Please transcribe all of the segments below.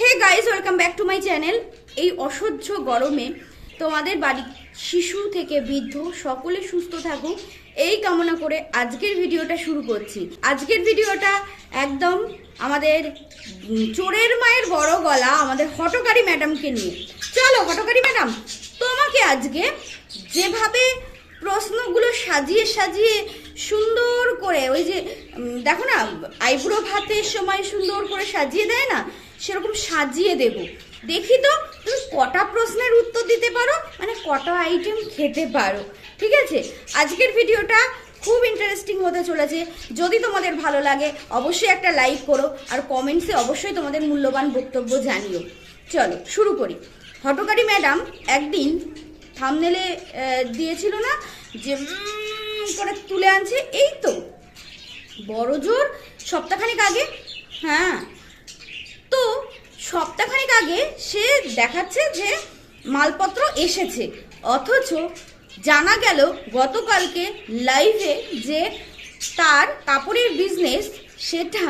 Hey guys welcome back to my channel এই অসহ্য গরমে তোমাদের বাড়ি শিশু থেকে বৃদ্ধ সকলে সুস্থ থাকুক। এই কামনা করে আজকের ভিডিওটা শুরু করছি। আজকের ভিডিওটা একদম আমাদের চোরের মায়ের বড় গলা, আমাদের হটকারী ম্যাডামকে নিয়ে। চলো, হটকারী ম্যাডাম, তোমাকে আজকে যেভাবে প্রশ্নগুলো সাজিয়ে সাজিয়ে সুন্দর করে, ওই যে দেখো না, আইব্রো ভাতের সময় সুন্দর করে সাজিয়ে দেয় না? সেরকম সাজিয়ে দেব। দেখি তো, তুমি কটা প্রশ্নের উত্তর দিতে পারো? মানে কটা আইটেম খেতে পারো। ঠিক আছে? আজকের ভিডিওটা খুব ইন্টারেস্টিং হতে চলেছে। যদি তোমাদের ভালো লাগে, অবশ্যই একটা লাইক করো আর কমেন্টসে অবশ্যই তোমাদের মূল্যবান বক্তব্য জানিও। চলো, শুরু করি। হটকারী ম্যাডাম একদিন থামনেলে দিয়েছিল না যে করে তুলে আনছে? এই তো। বড় জোর সপ্তাহখানেক আগে। হ্যাঁ তো সপ্তাহখানেক আগে সে দেখাচ্ছে যে মালপত্র এসেছে। অথচ জানা গেল গতকালকে লাইভে যে তার কাপড়ের বিজনেস সেটা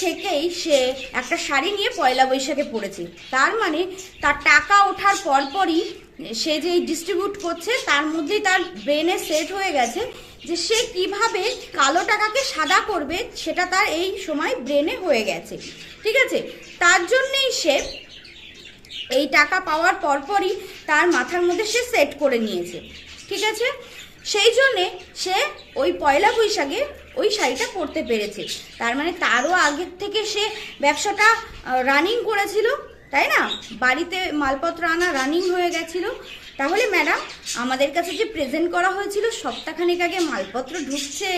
থেকেই সে একটা শাড়ি নিয়ে পয়লা বৈশাখে পড়েছে। তার মানে তার টাকা ওঠার পরপরই সে যেই ডিস্ট্রিবিউট করছে, তার মধ্যেই তার ব্রেনে সেট হয়ে গেছে যে সে কীভাবে কালো টাকাকে সাদা করবে, সেটা তার এই সময় ব্রেনে হয়ে গেছে। ঠিক আছে? তার জন্যেই সে এই টাকা পাওয়ার পরপরই তার মাথার মধ্যে সে সেট করে নিয়েছে। ঠিক আছে? সেই জন্যে সে ওই পয়লা বৈশাখে ওই শাড়িটা পরতে পেরেছে। তার মানে তারও আগের থেকে সে ব্যবসাটা রানিং করেছিল, তাই না? বাড়িতে মালপত্র আনা রানিং হয়ে গেছিল। তাহলে ম্যাডাম, আমাদের কাছে যে প্রেজেন্ট করা হয়েছিল সপ্তাহখানেক আগে মালপত্র ঢুকছে।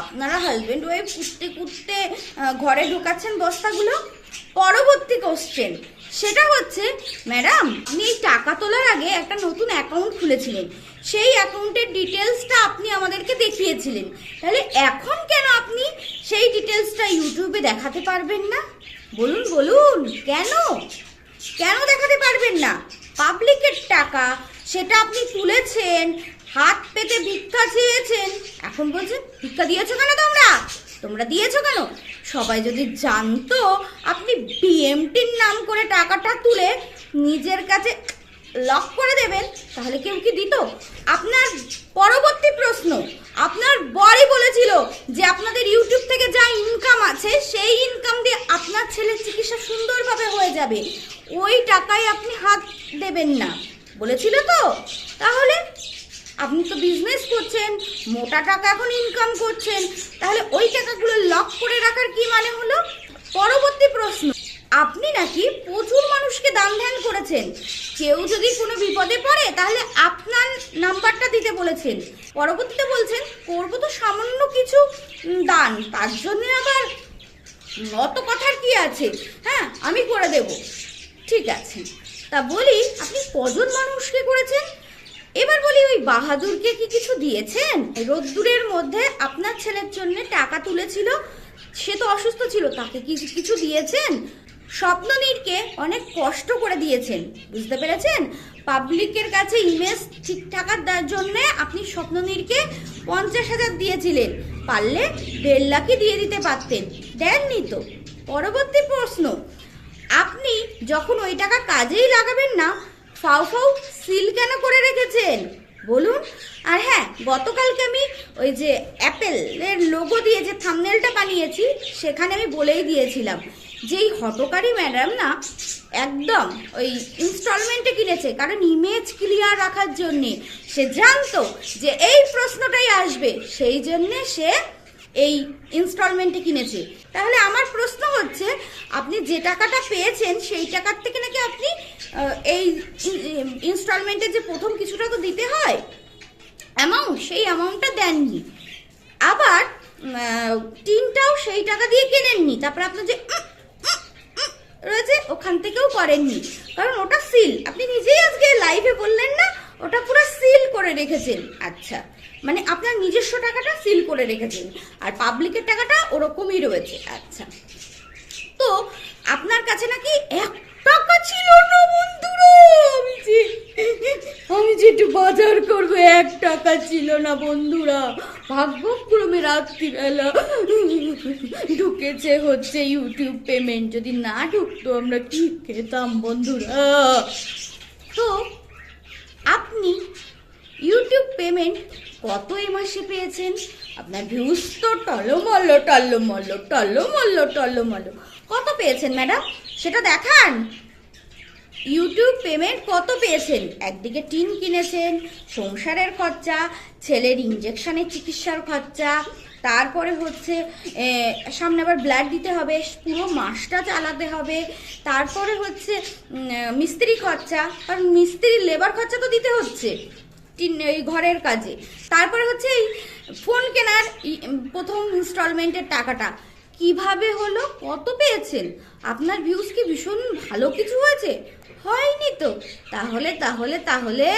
আপনারা হাজব্যান্ড ওয়াইফ কুটতে কুটতে ঘরে ঢোকাচ্ছেন বস্তাগুলো। পরবর্তী কোশ্চেন সেটা হচ্ছে, ম্যাডাম, আপনি এই টাকা তোলার আগে একটা নতুন অ্যাকাউন্ট খুলেছিলেন। সেই অ্যাকাউন্টের ডিটেলসটা আপনি আমাদেরকে দেখিয়েছিলেন। তাহলে এখন কেন আপনি সেই ডিটেলসটা ইউটিউবে দেখাতে পারবেন না? বলুন বলুন, কেন? কেন দেখাতে পারবেন না? পাবলিকের টাকা সেটা আপনি তুলেছেন, হাত পেতে ভিক্ষা চেয়েছেন। এখন বলছেন ভিক্ষা দিয়েছ কেন তোমরা? তোমরা দিয়েছ কেন? সবাই যদি জানতো, আপনি বিএমটির নাম করে টাকাটা তুলে নিজের কাছে লক করে দেবেন, তাহলে কেউ কি দিত? আপনার পরবর্তী প্রশ্ন, আপনার বরই বলেছিল যে আপনাদের ইউটিউব থেকে যা ইনকাম আছে, সেই ইনকাম দিয়ে আপনার ছেলের চিকিৎসা সুন্দরভাবে হয়ে যাবে। ওই টাকায় আপনি হাত দেবেন না। বলেছিল তো তাহলে আপনি তো বিজনেস করছেন মোটা টাকা এখন ইনকাম করছেন, তাহলে ওই টাকাগুলো লক করে রাখার কি মানে হলো? পরবর্তী প্রশ্ন, আপনি নাকি প্রচুর মানুষকে দান ধ্যান করেছেন। কেউ যদি কোনো বিপদে পড়ে, তাহলে আপনার নাম্বারটা দিতে বলেছেন। পরবর্তীতে বলছেন, করব তো সামান্য কিছু দান। তার জন্য আবার অত কথার কি আছে? হ্যাঁ আমি করে দেব। ঠিক আছে। তা বলি, আপনি কজন মানুষকে করেছেন? এবার বলি, ওই বাহাদুরকে কি কিছু দিয়েছেন? রোদ্দুরের মধ্যে আপনার ছেলের জন্য টাকা তুলেছিল, সে তো অসুস্থ ছিল, তাকে কি কিছু দিয়েছেন? স্বপ্ননীরকে অনেক কষ্ট করে দিয়েছেন, বুঝতে পেরেছেন? পাবলিকের কাছে ইমেজ ঠিক থাকার জন্যে আপনি স্বপ্ননীরকে পঞ্চাশ হাজার দিয়েছিলেন, পারলে দেড় লাখই দিয়ে দিতে পারতেন, দেননি তো। পরবর্তী প্রশ্ন, আপনি যখন ওই টাকা কাজেই লাগাবেন না ফাউ ফাউ সিল কেন করে রেখেছেন? বলুন। আর হ্যাঁ গতকালকে আমি ওই যে অ্যাপেলের লোগো দিয়ে যে থামনেলটা বানিয়েছি, সেখানে আমি বলেই দিয়েছিলাম যে এই হটকারী ম্যাডাম না একদম ওই ইনস্টলমেন্টে কিনেছে, কারণ ইমেজ ক্লিয়ার রাখার জন্যে। সে জানতো যে এই প্রশ্নটাই আসবে, সেই জন্যে সে এই ইনস্টলমেন্টে কিনেছে। তাহলে আমার প্রশ্ন হচ্ছে, আপনি যে টাকাটা পেয়েছেন, সেই টাকার থেকে নাকি আপনি এই ইনস্টলমেন্টে যে প্রথম কিছুটা তো দিতে হয় অ্যামাউন্ট সেই অ্যামাউন্টটা দেননি। আবার টিনটাও সেই টাকা দিয়ে কেনেননি। তারপর আপনার যে রয়েছে, ওখান থেকেও করেননি। কারণ ওটা সিল আপনি নিজেই আজকে লাইভে বললেন না, ওটা পুরো সিল করে রেখেছেন। আচ্ছা। মানে আপনার নিজস্ব টাকাটা সিল করে রেখেছেন। আর পাবলিকের টাকাটা ওরকমই রয়েছে। আচ্ছা। তো আপনার কাছে নাকি এক টাকা ছিল না বন্ধুরা আমি যে আমি যে একটু বাজার করব, এক টাকা ছিল না বন্ধুরা। ভাগ্যক্রমে রাত্রিবেলা ঢুকেছে হচ্ছে ইউটিউব পেমেন্ট যদি না ঢুকতো আমরা কি খেতাম বন্ধুরা? তো আপনি ইউটিউব পেমেন্ট কত এই মাসে পেয়েছেন? আপনার ভিউজ তো টলমল্ল টল্লমল্ল টল্লমল্ল টল্লমল্ল কত পেয়েছেন, ম্যাডাম? সেটা দেখান। ইউটিউব পেমেন্ট কত পেয়েছেন? একদিকে টিন কিনেছেন, সংসারের খরচা, ছেলের ইঞ্জেকশনের চিকিৎসার খরচা, তারপরে হচ্ছে সামনে আবার ব্লাড দিতে হবে, পুরো মাসটা চালাতে হবে, তারপরে হচ্ছে মিস্ত্রি খরচা, কারণ মিস্ত্রি লেবার খরচা তো দিতে হচ্ছে। এই ঘরের কাজে। তারপরে হচ্ছে এই ফোন কেনার প্রথম ইনস্টলমেন্টের টাকাটা। কীভাবে হলো? কত পেয়েছেন? আপনার ভিউজ কি ভীষণ ভালো কিছু হয়েছে? হয়নি তো। তাহলে তাহলে তাহলে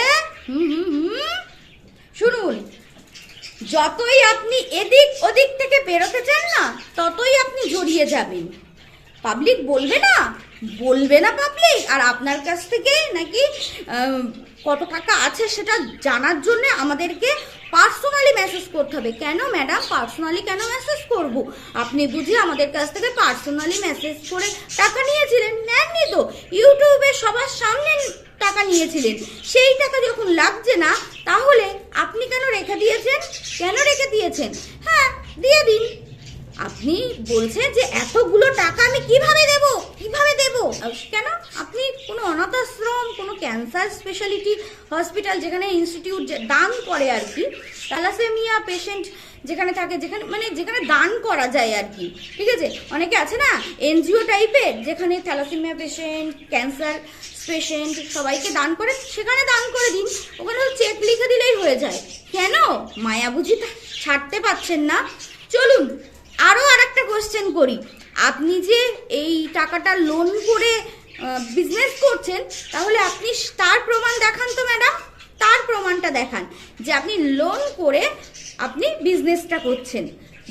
শুনুন, যতই আপনি এদিক ওদিক থেকে বেরোতে চান না, ততই আপনি জড়িয়ে যাবেন। পাবলিক বলবে না? বলবে না পাবলিক আর আপনার কাছ থেকে নাকি কত টাকা আছে সেটা জানার জন্য আমাদেরকে পার্সোনালি মেসেজ করতে হবে। কেন ম্যাডাম পার্সোনালি কেন মেসেজ করব? আপনি বুঝি আমাদের কাছ থেকে পার্সোনালি মেসেজ করে টাকা নিয়েছিলেন? নেননি তো। ইউটিউবে সবার সামনে টাকা নিয়েছিলেন। সেই টাকা যখন লাগছে না, তাহলে আপনি কেন রেখে দিয়েছেন? কেন রেখে দিয়েছেন? হ্যাঁ দিয়ে দিন। আপনি বলছেন যে এতগুলো টাকা আমি কীভাবে দেব? কীভাবে দেব? কেন? আপনি কোনো অনাথ আশ্রম কোনো ক্যান্সার স্পেশালিটি হসপিটাল যেখানে ইনস্টিটিউট দান করে আর কি, থ্যালাসেমিয়া পেশেন্ট যেখানে থাকে, যেখানে মানে যেখানে দান করা যায় আর কি, ঠিক আছে? অনেকে আছে না, এনজিও টাইপের যেখানে থ্যালাসেমিয়া পেশেন্ট, ক্যান্সার পেশেন্ট সবাইকে দান করে, সেখানে দান করে দিন। ওখানে চেক লিখে দিলেই হয়ে যায়। কেন? মায়া বুঝি ছাড়তে পারছেন না। চলুন আরও আর একটা কোশ্চেন করি। আপনি যে এই টাকাটা লোন করে বিজনেস করছেন, তাহলে আপনি তার প্রমাণ দেখান তো ম্যাডাম তার প্রমাণটা দেখান যে আপনি লোন করে আপনি বিজনেসটা করছেন।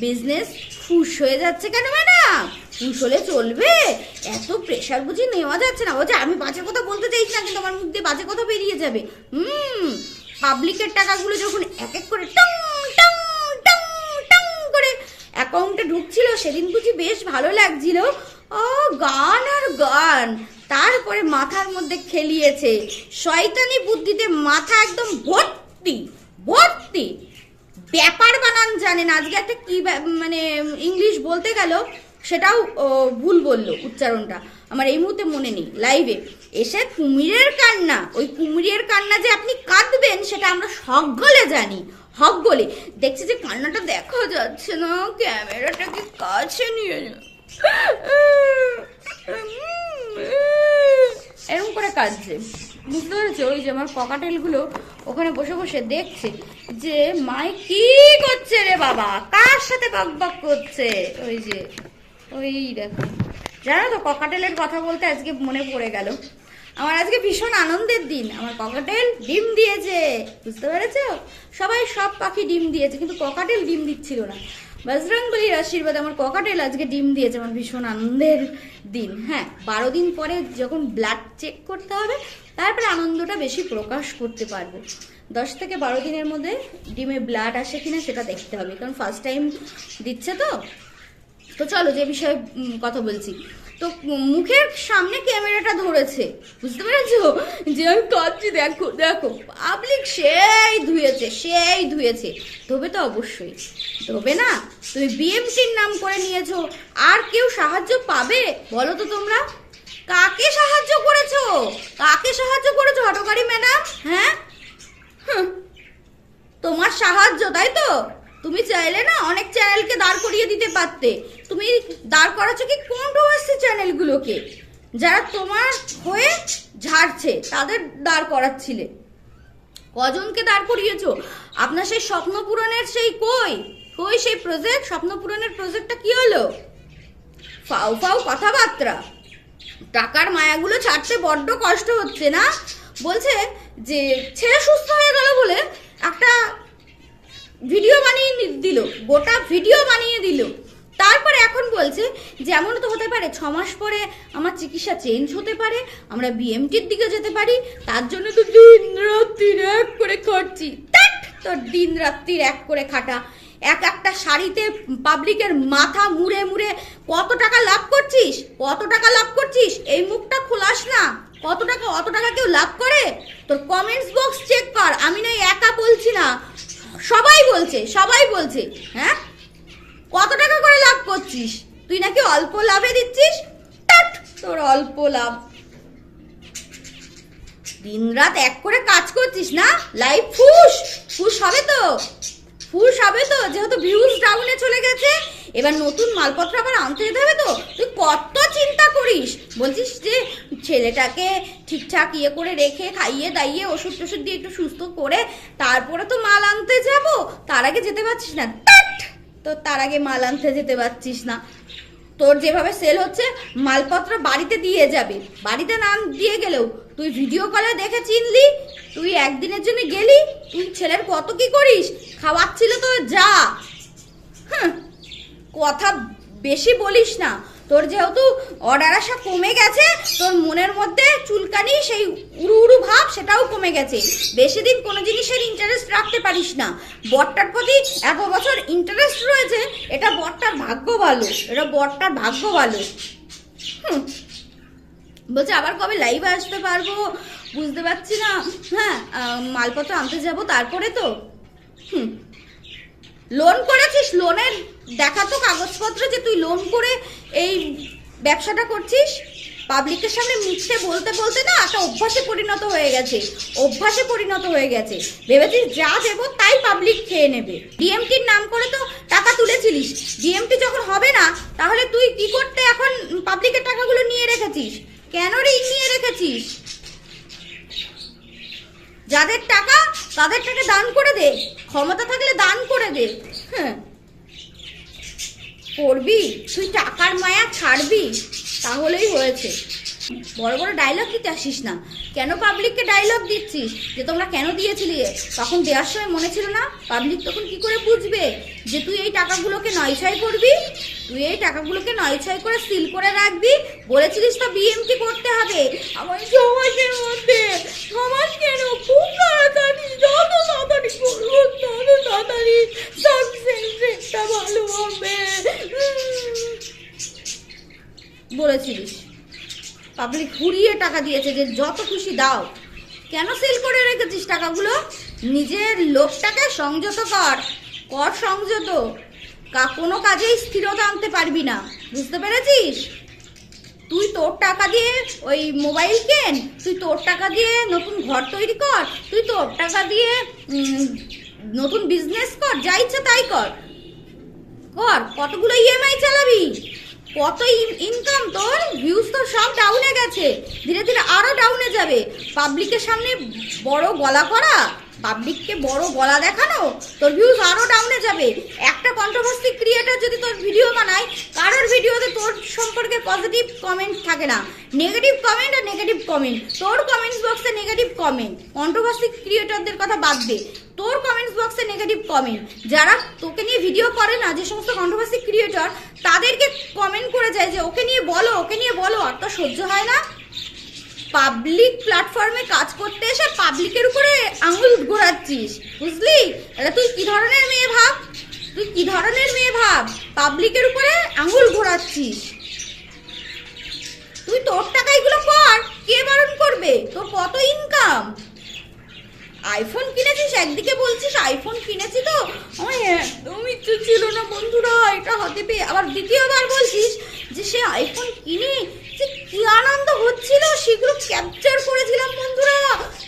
বিজনেস ফুস হয়ে যাচ্ছে কেন ম্যাডাম ফুস হলে চলবে। এত প্রেশার বুঝি নেওয়া যাচ্ছে না। যে আমি বাজে কথা বলতে চাইছি না, কিন্তু আমার মুখ দিয়ে বাজে কথা বেরিয়ে যাবে। হুম পাবলিকের টাকাগুলো যখন এক এক করে টং অ্যাকাউন্টে ঢুকছিল, সেদিন বুঝি বেশ ভালো লাগছিল। ও, গান আর গান। তারপরে মাথার মধ্যে খেলিয়েছে। শয়তানি বুদ্ধিতে মাথা একদম ভর্তি ভর্তি। ব্যাপার বানান জানেন আজকে একটা কি মানে ইংলিশ বলতে গেল, সেটাও ভুল বলল উচ্চারণটা। আমার এই মুহূর্তে মনে নেই লাইভে এসে কুমিরের কান্না। ওই কুমিরের কান্না যে আপনি কাঁদবেন, সেটা আমরা সকলে জানি। সকলে দেখছি যে কান্নাটা দেখা যাচ্ছে না, ক্যামেরাটা কি কাছে নিয়ে এরকম করে কাঁদছে। বুঝতে পেরেছ? ওই যে আমার ককাটেলগুলো ওখানে বসে বসে দেখছে যে, মাই, কি করছে রে বাবা? কার সাথে বক বক করছে? ওই যে, ওই দেখো। জানো তো ককাটেলের কথা বলতে আজকে মনে পড়ে গেল। আমার আজকে ভীষণ আনন্দের দিন। আমার ককাটেল ডিম দিয়েছে, বুঝতে পেরেছ? সবাই সব পাখি ডিম দিয়েছে, কিন্তু ককাটেল ডিম দিচ্ছিল না। বজরংবলির আশীর্বাদ আমার ককাটেল আজকে ডিম দিয়েছে, আমার ভীষণ আনন্দের দিন। হ্যাঁ বারো দিন পরে যখন ব্লাড চেক করতে হবে, তারপরে আনন্দটা বেশি প্রকাশ করতে পারব। দশ থেকে বারো দিনের মধ্যে ডিমে ব্লাড আসে কিনা সেটা দেখতে হবে, কারণ ফার্স্ট টাইম দিচ্ছে তো। তো চলো যে বিষয়ে কথা বলছি। তো মুখের সামনে ক্যামেরাটা ধরেছে। বুঝতে পেরেছ? যে আমি কাঁদছি দেখো দেখো পাবলিক সেই ধুয়েছে সেই ধুয়েছে। ধোবে তো অবশ্যই। ধোবে না? তুমি বিএমসির নাম করে নিয়েছো। আর কেউ সাহায্য পাবে? বলো তো তোমরা। কাকে সাহায্য করেছ? কাকে সাহায্য করেছ হটকারী ম্যাডাম হ্যাঁ? তোমার সাহায্য, তাই তো? তুমি চাইলে না অনেক চ্যানেলকে দাঁড় করিয়ে দিতে পারতে। তুমি দাঁড় করাচ্ছ কি কন্ট্রোভার্সি চ্যানেলগুলোকে যারা তোমার হয়ে ঝাড়ছে, তাদের দাঁড় করাচ্ছিলে। কজনকে দাঁড় করিয়েছো? আপনার সেই স্বপ্ন পূরণের সেই কই? কই সেই প্রজেক্ট স্বপ্ন পূরণের প্রজেক্টটা কি হলো? ফাউ ফাউ কথাবার্তা। টাকার মায়াগুলো ছাড়তে বড্ড কষ্ট হচ্ছে না? বলছে যে ছেলে সুস্থ হয়ে গেল বলে একটা ভিডিও বানিয়ে দিল, গোটা ভিডিও বানিয়ে দিল। তারপরে এখন বলছে যেমন তো হতে পারে, ছ মাস পরে আমার চিকিৎসা চেঞ্জ হতে পারে, আমরা বিএমটির দিকে যেতে পারি, তার জন্য তো দিন রাত্রির এক করে খাটছি। তোর দিন রাত্রির এক করে খাটা। এক একটা শাড়িতে পাবলিকের মাথা মুড়ে মুড়ে, কত টাকা লাভ করছিস? কত টাকা লাভ করছিস? এই মুখটা খোলাস না। কত টাকা, অত টাকা কেউ লাভ করে? তোর কমেন্টস বক্স চেক কর, আমি না একা বলছি না। সবাই বলছে সবাই বলছে হ্যাঁ? কত টাকা করে লাভ করছিস? তুই নাকি অল্প লাভে দিচ্ছিস? তোর অল্প লাভ। দিনরাত এক করে কাজ করছিস না? লাইভ ফুস ফুস হবে তো। ফুস হবে তো, যেহেতু ভিউজ ডাউনে চলে গেছে, এবার নতুন মালপত্র আবার আনতে যেতে হবে তো? তুই কত করিস? বলছিস যে ছেলেটাকে ঠিকঠাক ইয়ে করে রেখে খাইয়ে দাইয়ে ওষুধ টষুধ দিয়ে একটু সুস্থ করে তারপরে তো মাল আনতে যাব? তার আগে যেতে পারছিস না! তো তার আগে মাল আনতে যেতে পারছিস না। তোর যেভাবে সেল হচ্ছে, মালপত্র বাড়িতে দিয়ে যাবে। বাড়িতে না দিয়ে গেলেও তুই ভিডিও কলে দেখে চিনলি? তুই একদিনের জন্য গেলি? তুই ছেলের কত কি করিস? খাওয়াচ্ছিল তো যা। হ্যাঁ কথা বেশি বলিস না। তোর যেহেতু অর্ডার আসা কমে গেছে, তোর মনের মধ্যে চুলকানি, সেই উড়ু উড়ু ভাব সেটাও কমে গেছে। বেশি দিন কোনো জিনিসের ইন্টারেস্ট রাখতে পারিস না। বরটার প্রতি এত বছর ইন্টারেস্ট রয়েছে, এটা বরটার ভাগ্য ভালো, এটা বরটার ভাগ্য ভালো। হুম। বলছে, আবার কবে লাইভে আসতে পারব? বুঝতে পারছি না। হ্যাঁ মালপত্র আনতে যাব তারপরে তো। হুম। লোন করেছিস? লোনের দেখা তো কাগজপত্র যে তুই লোন করে এই ব্যবসাটা করছিস? পাবলিকের সামনে মিথ্যে বলতে বলতে না একটা অভ্যাসে পরিণত হয়ে গেছে। অভ্যাসে পরিণত হয়ে গেছে। ভেবেছিস যা দেবো তাই পাবলিক খেয়ে নেবে। ডিএমটির নাম করে তো টাকা তুলেছিলিস। ডিএমটি যখন হবে না, তাহলে তুই কি করতে এখন পাবলিকের টাকাগুলো নিয়ে রেখেছিস? কেন ঋণ নিয়ে রেখেছিস? যাদের টাকা তাদের টাকা দান করে দে। ক্ষমতা থাকলে দান করে দে। হ্যাঁ। করবি? তুই টাকার মায়া ছাড়বি? তাহলেই হয়েছে। বড় বড় ডায়লগ দিতে আসিস না। কেন পাবলিককে ডায়লগ দিচ্ছিস? যে তোমরা কেন দিয়েছিলি? তখন দেওয়ার সময় মনে ছিল না। পাবলিক তখন কি করে বুঝবে? যে তুই এই টাকাগুলোকে নয়ছয় করবি? তুই এই টাকাগুলোকে নয়ছয় করে সিল করে রাখবি? বলেছিলিস তো বিএমটি করতে হবে। আমার ছ মাসের মধ্যে মাস কেন খুব তাড়াতাড়ি, যত তাড়াতাড়ি করব তত তাড়াতাড়ি সাকসেস রেটটা ভালো হবে। বলেছিলিস। পাবলিক ঘুরিয়ে টাকা দিয়েছে যে যত খুশি দাও। কেন সেল করে রেখেছিস টাকাগুলো? নিজের লোকটাকে সংযত কর। কর সংযত। কোনো কাজেই স্থিরতা আনতে পারবি না। বুঝতে পেরেছিস? তুই তোর টাকা দিয়ে ওই মোবাইল কেন? তুই তোর টাকা দিয়ে নতুন ঘর তৈরি কর। তুই তোর টাকা দিয়ে নতুন বিজনেস কর। যা ইচ্ছা তাই কর। কর, কতগুলো ইএমআই চালাবি? কত ইনকাম তোর? ভিউজ তো সব ডাউনে গেছে। ধীরে ধীরে আরও ডাউনে যাবে। পাবলিকের সামনে বড় গলা করা পাবলিককে বড় গলা দেখানো, তোর ভিউজ আরও ডাউনে যাবে। একটা কন্ট্রোভার্সি ক্রিয়েটার যদি তোর ভিডিও বানায়, কারোর ভিডিওতে তোর সম্পর্কে পজিটিভ কমেন্ট থাকে না। নেগেটিভ কমেন্ট আর নেগেটিভ কমেন্ট তোর কমেন্টস বক্সে নেগেটিভ কমেন্ট কন্ট্রোভার্সি ক্রিয়েটারদের কথা বাদ দে। তোর কমেন্টস বক্সে নেগেটিভ কমেন্ট যারা তোকে নিয়ে ভিডিও করে না, যে সমস্ত কন্ট্রোভার্সি ক্রিয়েটর তাদেরকে কমেন্ট করে যায় যে, ওকে নিয়ে বলো, ওকে নিয়ে বলো, আর তো সহ্য হয় না। পাবলিক প্ল্যাটফর্মে কাজ করতে এসে পাবলিকের উপরে আঙুল ঘোরাচ্ছিস, বুঝলি? এটা তুই কি ধরনের মেয়ে ভাব? তুই কি ধরনের মেয়ে ভাব? পাবলিকের উপরে আঙুল ঘোরাচ্ছিস। তুই তোর টাকা এগুলো কর, কে বারণ করবে? তোর কত ইনকাম আইফোন কিনেছিস? একদিকে বলছিস আইফোন কিনেছি তো। আমার একদম ইচ্ছে ছিল না বন্ধুরা, এটা হাতে পেয়ে। আবার দ্বিতীয়বার বলছিস যে সে আইফোন কিনে যে কি আনন্দ হচ্ছিল, সেগুলো ক্যাপচার করেছিলাম বন্ধুরা।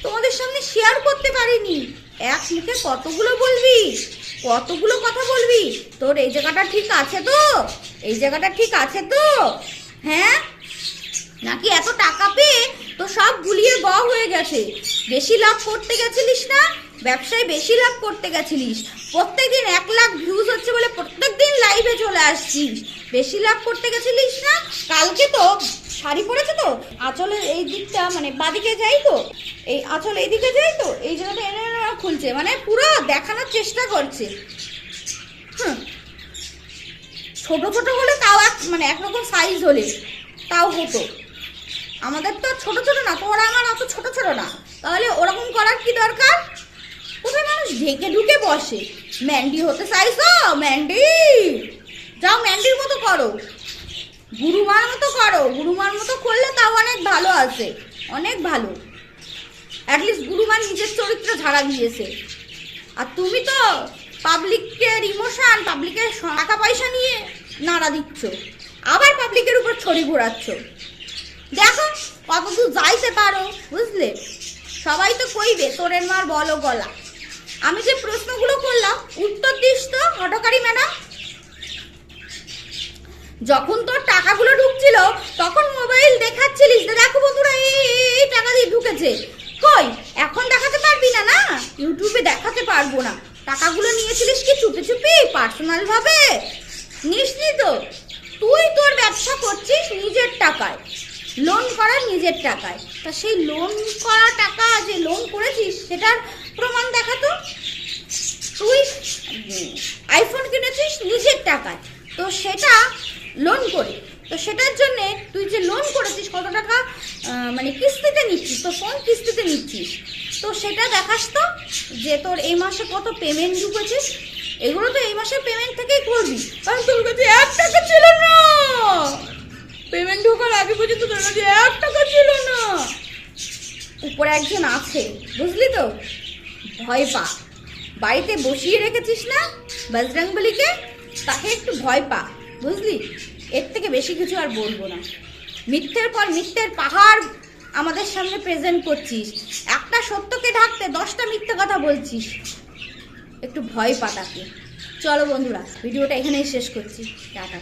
তোমাদের সামনে শেয়ার করতে পারিনি। এক মুখে কতগুলো বলবি? কতগুলো কথা বলবি? তোর এই জায়গাটা ঠিক আছে তো? এই জায়গাটা ঠিক আছে তো? হ্যাঁ? নাকি এত টাকা পেয়ে তো সব গুলিয়ে গ হয়ে গেছে। বেশি লাভ করতে গেছিলিস না? ব্যবসায় বেশি লাভ করতে গেছিলিস। প্রত্যেক দিন এক লাখ ভিউজ হচ্ছে বলে প্রত্যেক দিন লাইভে চলে আসছিস। বেশি লাভ করতে গেছিলিস না? কালকে তো শাড়ি পরেছে তো? আঁচলের এই দিকটা মানে বাদিকে যাই তো? এই আঁচল এই দিকে যাই তো? এই জায়গাটা এনে এনে খুলছে। মানে পুরো দেখানোর চেষ্টা করছে। হুম। ছোট ছোট হলে তাও এক মানে একরকম সাইজ হলে তাও হতো। আমাদের তো ছোট ছোট না, তোরা আমার অত ছোট ছোট না। তাহলে ওরকম করার কি দরকার? কোথায় মানুষ ঢেকে ঢুকে বসে? ম্যান্ডি হতে চাইছো? ম্যান্ডি! যাও ম্যান্ডির মতো করো। গুরুমার মতো করো। গুরুমার মতো করলে তাও অনেক ভালো আছে। অনেক ভালো। অ্যাটলিস্ট গুরুমা নিজের চরিত্র ঝাড়া দিয়েছে। আর তুমি তো পাবলিকের ইমোশন পাবলিকের টাকা পয়সা নিয়ে নাড়া দিচ্ছ। আবার পাবলিকের উপর ছড়ি ঘোরাচ্ছ। দেখো, কত দূর যাইতে পারো, বুঝলে? সবাই তো কইবে, তোরের মার বলো গলা। আমি যে প্রশ্নগুলো করলাম, উত্তর দিস তো হটকারি ম্যাডাম। যখন তোর টাকাগুলো ঢুকছিল, তখন মোবাইল দেখাচ্ছিলিস দেখো বন্ধুরা, এই টাকা দিয়ে ঢুকেছে। কই, এখন দেখাতে পারবি না না? ইউটিউবে দেখাতে পারব না। টাকাগুলো নিয়েছিলিস কি, চুপি চুপি পার্সোনাল ভাবে? নিসনি তো। তুই তোর ব্যবসা করছিস নিজের টাকায়। লোন করা নিজের টাকায়। তা সেই লোন করা টাকা যে লোন করেছিস, সেটার প্রমাণ দেখাতো তুই আইফোন কিনেছিস নিজের টাকায়। তো সেটা লোন করে। তো সেটার জন্যে তুই যে লোন করেছিস, কত টাকা মানে কিস্তিতে নিচ্ছিস তো কোন কিস্তিতে নিচ্ছিস। তো সেটা দেখাস তো যে তোর এই মাসে কত পেমেন্ট ঢুকেছিস এগুলো তো এই মাসের পেমেন্ট থেকেই করবি। কারণ তোর কাছে এক টাকা ছিল না। পেমেন্ট ঢোকার আগে পর্যন্ত তোর কাছে এক টাকা ছিল না। উপরে একজন আছে, বুঝলি তো? ভয় পা। বাড়িতে বসিয়ে রেখেছিস না বজরংবলিকে তাকে একটু ভয় পা, বুঝলি? এর থেকে বেশি কিছু আর বলব না। মিথ্যের পর মিথ্যের পাহাড় আমাদের সামনে প্রেজেন্ট করছিস। একটা সত্যকে ঢাকতে দশটা মিথ্যে কথা বলছিস। একটু ভয় পা তাকে। চলো বন্ধুরা, ভিডিওটা এখানেই শেষ করছি। টাটা।